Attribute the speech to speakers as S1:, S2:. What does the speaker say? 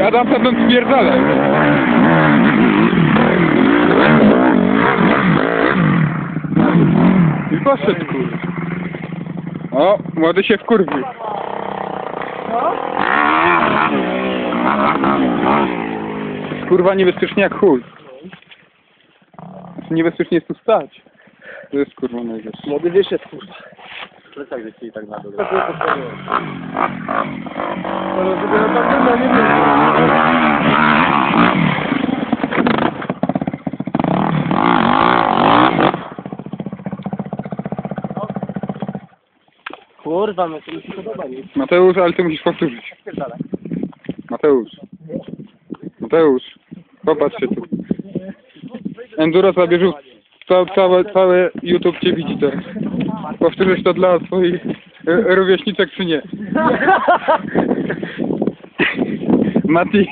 S1: Ja na pewno spierdolę. I poszedł kur. O, młody się wkurwił. Kurwa niebezpiecznie jak chuj. Niebezpiecznie jest tu stać. To jest kurwa najgorsze.
S2: Młody wyszedł, kurwa.
S3: Plecak gdzieś i tak na dół.
S2: Ale nie było. Kurwa, no to mi się podoba, nie?
S1: Mateusz, ale ty musisz powtórzyć. Mateusz. Mateusz. Popatrz się tu. Enduro zabierze całe, całe, całe YouTube cię widzi teraz. Powtórzysz to dla swoich e, rówieśniczek czy nie? माथि